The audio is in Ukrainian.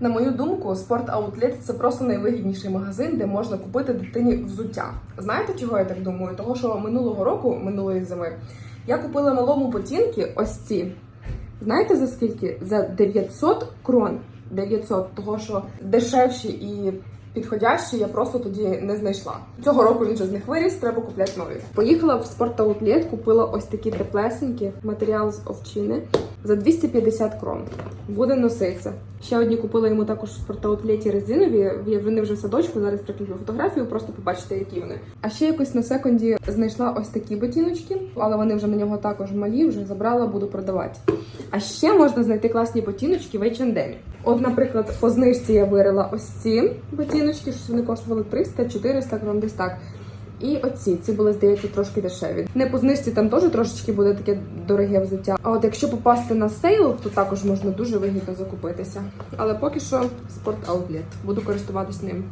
На мою думку, спорт-аутлет – це просто найвигідніший магазин, де можна купити дитині взуття. Знаєте, чого я так думаю? Того, що минулого року, минулої зими, я купила малому ботинки ось ці. Знаєте за скільки? За 900 крон. 900, того що дешевші і підходящі я просто тоді не знайшла. Цього року він вже з них виріс, треба купляти нові. Поїхала в спорт-аутлет, купила ось такі теплесенькі матеріал з овчини за 250 крон. Буде носитися. Ще одні купила йому також в спортаутлеті резинові. Вони вже в садочку. Зараз прикріплю фотографію, просто побачите, які вони. А ще якось на секунді знайшла ось такі ботиночки, але вони вже на нього також малі, вже забрала, буду продавати. А ще можна знайти класні ботиночки в H&M. От, наприклад, по знижці я вирила ось ці ботиночки, що вони коштували 300-400 крон, десь так. І оці, ці були, здається, трошки дешеві. Не по знижці там теж трошечки буде таке дороге взуття. А от якщо попасти на сейл, то також можна дуже вигідно закупитися. Але поки що спорт аутлет. Буду користуватись ним.